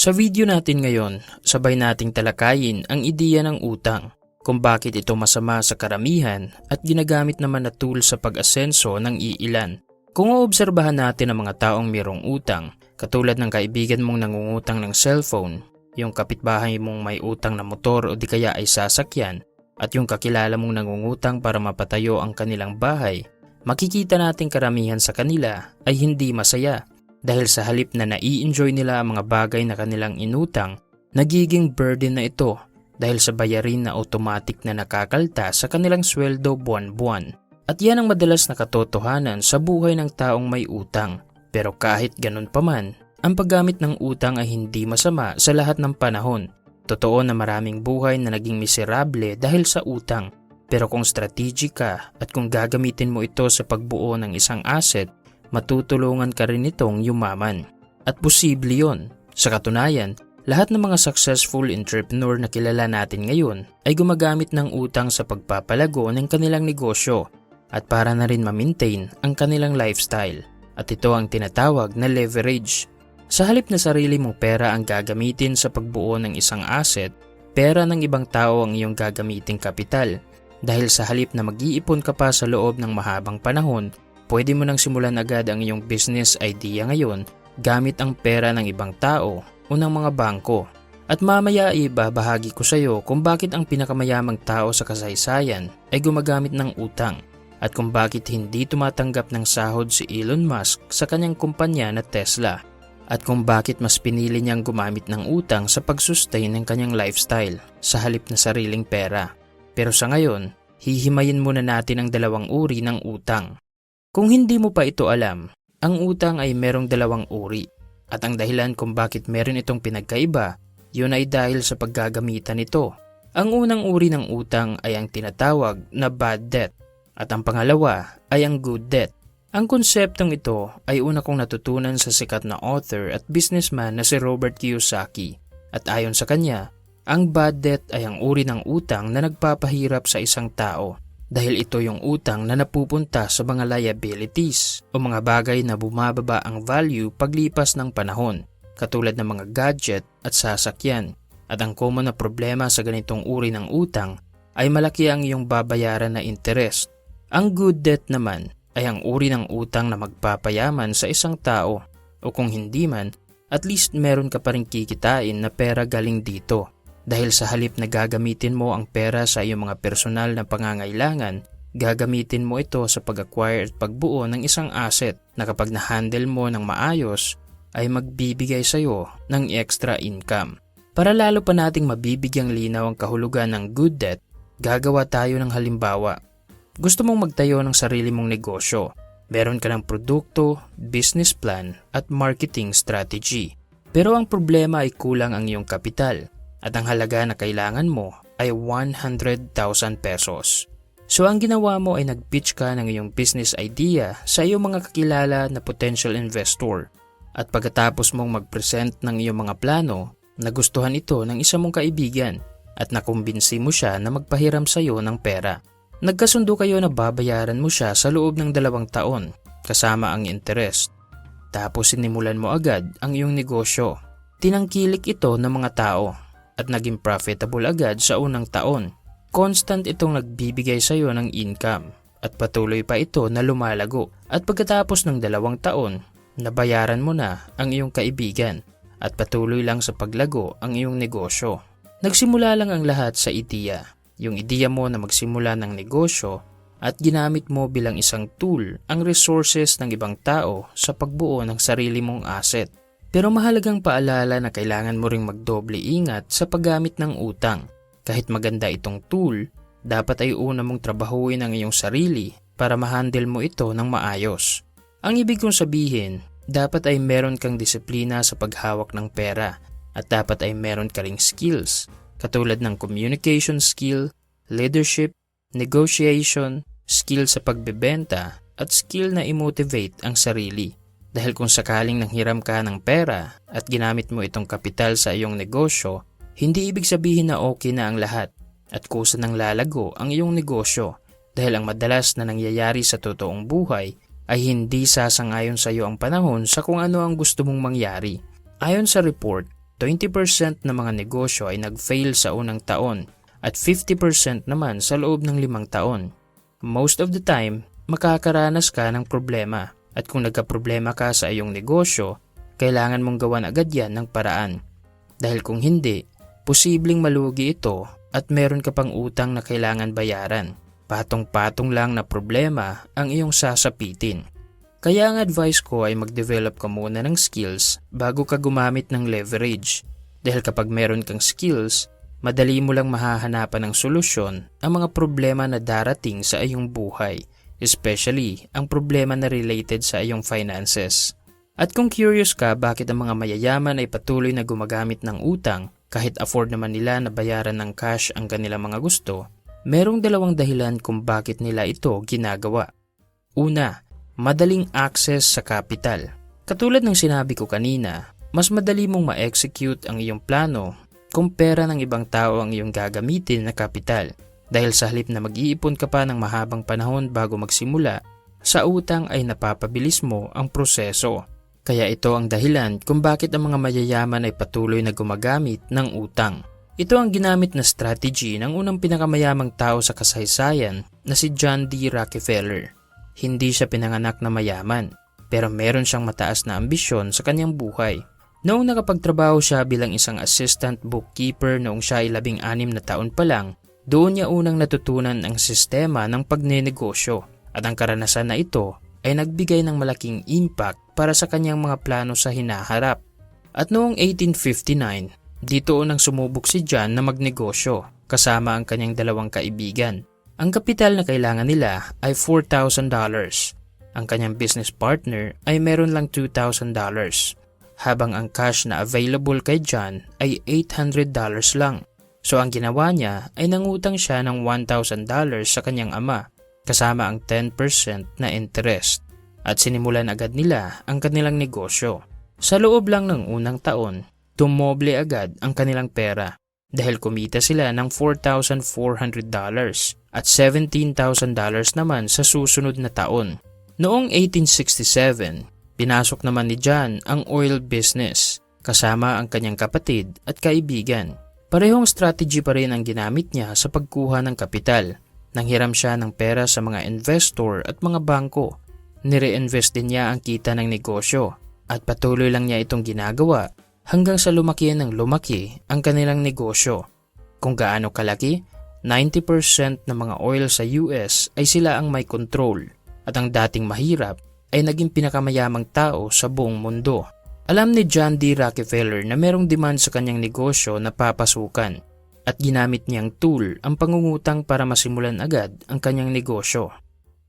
Sa video natin ngayon, sabay nating talakayin ang ideya ng utang, kung bakit ito masama sa karamihan at ginagamit naman na tool sa pag-asenso ng iilan. Kung oobserbahan natin ang mga taong mayroong utang, katulad ng kaibigan mong nangungutang ng cellphone, yung kapitbahay mong may utang na motor o di kaya ay sasakyan, at yung kakilala mong nangungutang para mapatayo ang kanilang bahay, makikita natin karamihan sa kanila ay hindi masaya dahil sa halip na nai-enjoy nila ang mga bagay na kanilang inutang, nagiging burden na ito dahil sa bayarin na automatic na nakakalta sa kanilang sweldo buwan-buwan. At yan ang madalas na katotohanan sa buhay ng taong may utang. Pero kahit ganun pa man, ang paggamit ng utang ay hindi masama sa lahat ng panahon. Totoo na maraming buhay na naging miserable dahil sa utang. Pero kung strategic ka at kung gagamitin mo ito sa pagbuo ng isang asset, matutulungan ka rin itong yumaman. At posible yon. Sa katunayan, lahat ng mga successful entrepreneur na kilala natin ngayon ay gumagamit ng utang sa pagpapalago ng kanilang negosyo at para na rin ma-maintain ang kanilang lifestyle. At ito ang tinatawag na leverage. Sa halip na sarili mong pera ang gagamitin sa pagbuo ng isang asset, pera ng ibang tao ang iyong gagamiting kapital. Dahil sa halip na mag-iipon ka pa sa loob ng mahabang panahon, pwede mo nang simulan agad ang iyong business idea ngayon gamit ang pera ng ibang tao o ng mga bangko. At mamaya ay ibabahagi ko sa iyo kung bakit ang pinakamayamang tao sa kasaysayan ay gumagamit ng utang at kung bakit hindi tumatanggap ng sahod si Elon Musk sa kanyang kumpanya na Tesla at kung bakit mas pinili niyang gumamit ng utang sa pagsustain ng kanyang lifestyle sa halip na sariling pera. Pero sa ngayon, hihimayin muna natin ang dalawang uri ng utang. Kung hindi mo pa ito alam, ang utang ay merong dalawang uri at ang dahilan kung bakit meron itong pinagkaiba, yun ay dahil sa paggagamitan nito. Ang unang uri ng utang ay ang tinatawag na bad debt at ang pangalawa ay ang good debt. Ang konseptong ito ay una kong natutunan sa sikat na author at businessman na si Robert Kiyosaki. At ayon sa kanya, ang bad debt ay ang uri ng utang na nagpapahirap sa isang tao dahil ito yung utang na napupunta sa mga liabilities o mga bagay na bumababa ang value paglipas ng panahon katulad ng mga gadget at sasakyan. At ang common na problema sa ganitong uri ng utang ay malaki ang iyong babayaran na interest. Ang good debt naman ay ang uri ng utang na magpapayaman sa isang tao o kung hindi man, at least meron ka pa rin kikitain na pera galing dito. Dahil sa halip na gagamitin mo ang pera sa iyong mga personal na pangangailangan, gagamitin mo ito sa pag-acquire at pagbuo ng isang asset na kapag na-handle mo ng maayos, ay magbibigay sa iyo ng extra income. Para lalo pa nating mabibigyang linaw ang kahulugan ng good debt, gagawa tayo ng halimbawa. Gusto mong magtayo ng sarili mong negosyo. Meron ka ng produkto, business plan at marketing strategy. Pero ang problema ay kulang ang iyong kapital at ang halaga na kailangan mo ay 100,000 pesos. So ang ginawa mo ay nag-pitch ka ng iyong business idea sa iyong mga kakilala na potential investor. At pagkatapos mong mag-present ng iyong mga plano, nagustuhan ito ng isa mong kaibigan at nakumbinsi mo siya na magpahiram sa iyo ng pera. Nagkasundo kayo na babayaran mo siya sa loob ng dalawang taon kasama ang interest. Tapos sinimulan mo agad ang iyong negosyo. Tinangkilik ito ng mga tao at naging profitable agad sa unang taon. Constant itong nagbibigay sa iyo ng income at patuloy pa ito na lumalago. At pagkatapos ng dalawang taon, nabayaran mo na ang iyong kaibigan at patuloy lang sa paglago ang iyong negosyo. Nagsimula lang ang lahat sa ideya yung ideya mo na magsimula ng negosyo at ginamit mo bilang isang tool ang resources ng ibang tao sa pagbuo ng sarili mong asset. Pero mahalagang paalala na kailangan mo ring magdoble ingat sa paggamit ng utang. Kahit maganda itong tool, dapat ay una mong trabahuin ang iyong sarili para mahandle mo ito ng maayos. Ang ibig kong sabihin, dapat ay meron kang disiplina sa paghawak ng pera at dapat ay meron ka ring skills katulad ng communication skill, leadership, negotiation, skill sa pagbebenta, at skill na i-motivate ang sarili. Dahil kung sakaling nanghiram ka ng pera at ginamit mo itong kapital sa iyong negosyo, hindi ibig sabihin na okay na ang lahat at kusa ng lalago ang iyong negosyo dahil ang madalas na nangyayari sa totoong buhay ay hindi sasangayon sa iyo ang panahon sa kung ano ang gusto mong mangyari. Ayon sa report, 20% ng mga negosyo ay nag-fail sa unang taon at 50% naman sa loob ng limang taon. Most of the time, makakaranas ka ng problema at kung nagka-problema ka sa iyong negosyo, kailangan mong gawan agad yan ng paraan. Dahil kung hindi, posibleng malugi ito at meron ka pang utang na kailangan bayaran. Patong-patong lang na problema ang iyong sasapitin. Kaya ang advice ko ay mag-develop ka muna ng skills bago ka gumamit ng leverage. Dahil kapag meron kang skills, madali mo lang mahahanapan ng solusyon ang mga problema na darating sa iyong buhay, especially ang problema na related sa iyong finances. At kung curious ka bakit ang mga mayayaman ay patuloy na gumagamit ng utang kahit afford naman nila na bayaran ng cash ang kanilang mga gusto, merong dalawang dahilan kung bakit nila ito ginagawa. Una, madaling access sa capital. Katulad ng sinabi ko kanina, mas madali mong ma-execute ang iyong plano kung pera ng ibang tao ang iyong gagamitin na kapital. Dahil sa halip na mag-iipon ka pa ng mahabang panahon bago magsimula, sa utang ay napapabilis mo ang proseso. Kaya ito ang dahilan kung bakit ang mga mayayaman ay patuloy na gumagamit ng utang. Ito ang ginamit na strategy ng unang pinakamayamang tao sa kasaysayan na si John D. Rockefeller. Hindi siya pinanganak na mayaman, pero meron siyang mataas na ambisyon sa kanyang buhay. Noong nakapagtrabaho siya bilang isang assistant bookkeeper noong siya ay labing anim na taon pa lang, doon niya unang natutunan ang sistema ng pagnenegosyo at ang karanasan na ito ay nagbigay ng malaking impact para sa kanyang mga plano sa hinaharap. At noong 1859, dito unang sumubok si John na magnegosyo kasama ang kanyang dalawang kaibigan. Ang kapital na kailangan nila ay $4,000. Ang kanyang business partner ay meron lang $2,000 habang ang cash na available kay John ay $800 lang. So ang ginawa niya ay nangutang siya ng $1,000 sa kanyang ama kasama ang 10% na interest at sinimulan agad nila ang kanilang negosyo. Sa loob lang ng unang taon, tumoble agad ang kanilang pera dahil kumita sila ng $4,400 at $17,000 naman sa susunod na taon. Noong 1867, pinasok naman ni John ang oil business kasama ang kanyang kapatid at kaibigan. Parehong strategy pa rin ang ginamit niya sa pagkuha ng kapital. Nanghiram siya ng pera sa mga investor at mga bangko. Nire-invest din niya ang kita ng negosyo at patuloy lang niya itong ginagawa hanggang sa lumaki ng lumaki ang kanilang negosyo. Kung gaano kalaki, 90% ng mga oil sa US ay sila ang may control at ang dating mahirap ay naging pinakamayamang tao sa buong mundo. Alam ni John D. Rockefeller na merong demand sa kanyang negosyo na papasukan at ginamit niyang tool ang pangungutang para masimulan agad ang kanyang negosyo.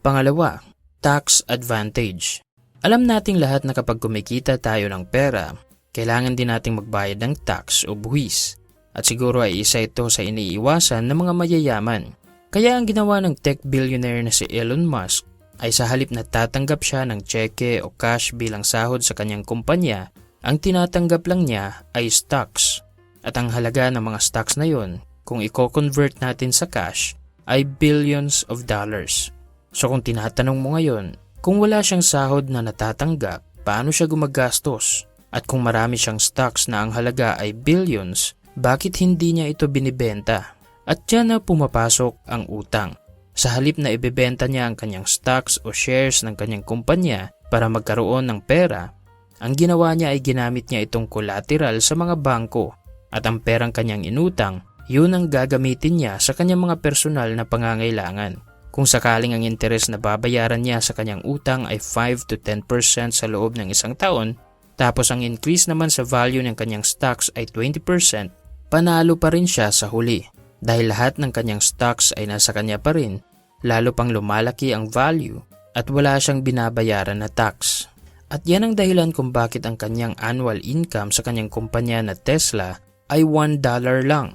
Pangalawa, tax advantage. Alam nating lahat na kapag kumikita tayo ng pera, kailangan din nating magbayad ng tax o buwis at siguro ay isa ito sa iniiwasan ng mga mayayaman. Kaya ang ginawa ng tech billionaire na si Elon Musk ay sa halip na tatanggap siya ng cheque o cash bilang sahod sa kanyang kumpanya, ang tinatanggap lang niya ay stocks. At ang halaga ng mga stocks na yon, kung i-convert natin sa cash, ay billions of dollars. So kung tinatanong mo ngayon, kung wala siyang sahod na natatanggap, paano siya gumagastos? At kung marami siyang stocks na ang halaga ay billions, bakit hindi niya ito binibenta? At dyan na pumapasok ang utang. Sa halip na ibebenta niya ang kanyang stocks o shares ng kanyang kumpanya para magkaroon ng pera, ang ginawa niya ay ginamit niya itong collateral sa mga bangko at ang perang kanyang inutang, yun ang gagamitin niya sa kanyang mga personal na pangangailangan. Kung sakaling ang interes na babayaran niya sa kanyang utang ay 5 to 10% sa loob ng isang taon, tapos ang increase naman sa value ng kanyang stocks ay 20%, panalo pa rin siya sa huli dahil lahat ng kanyang stocks ay nasa kanya pa rin, lalo pang lumalaki ang value at wala siyang binabayaran na tax. At yan ang dahilan kung bakit ang kanyang annual income sa kanyang kumpanya na Tesla ay $1 lang.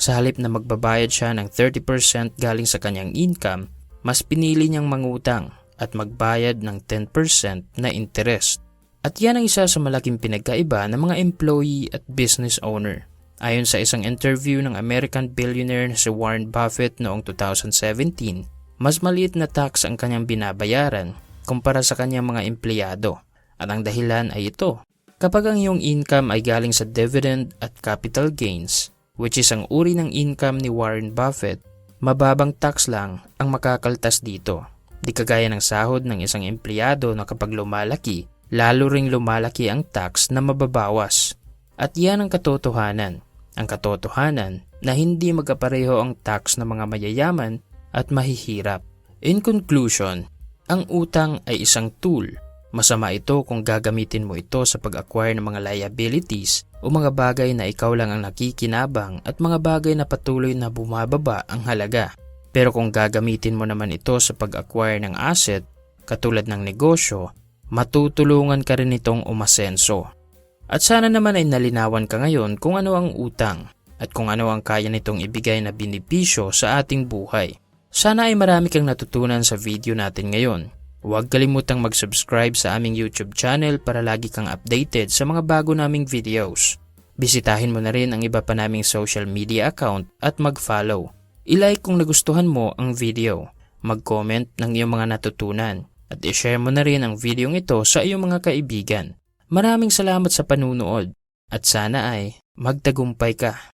Sa halip na magbabayad siya ng 30% galing sa kanyang income, mas pinili niyang mangutang at magbayad ng 10% na interest. At yan ang isa sa malaking pinagkaiba ng mga employee at business owner. Ayon sa isang interview ng American billionaire na si Warren Buffett noong 2017, mas maliit na tax ang kanyang binabayaran kumpara sa kanyang mga empleyado. At ang dahilan ay ito, Kapag ang iyong income ay galing sa dividend at capital gains, which is ang uri ng income ni Warren Buffett, mababang tax lang ang makakaltas dito. Di kagaya ng sahod ng isang empleyado na kapag lumalaki, lalo ring lumalaki ang tax na mababawas. At yan ang katotohanan. Ang katotohanan na hindi magkapareho ang tax ng mga mayayaman at mahihirap. In conclusion, ang utang ay isang tool. Masama ito kung gagamitin mo ito sa pag-acquire ng mga liabilities o mga bagay na ikaw lang ang nakikinabang at mga bagay na patuloy na bumababa ang halaga. Pero kung gagamitin mo naman ito sa pag-acquire ng asset, katulad ng negosyo, matutulungan ka rin itong umasenso. At sana naman ay nalinawan ka ngayon kung ano ang utang at kung ano ang kaya nitong ibigay na binipisyo sa ating buhay. Sana ay marami kang natutunan sa video natin ngayon. Huwag kalimutang mag-subscribe sa aming YouTube channel para lagi kang updated sa mga bago naming videos. Bisitahin mo na rin ang iba pa naming social media account at mag-follow. I-like kung nagustuhan mo ang video, mag-comment ng iyong mga natutunan, at i-share mo na rin ang video ito sa iyong mga kaibigan. Maraming salamat sa panunood at sana ay magtagumpay ka.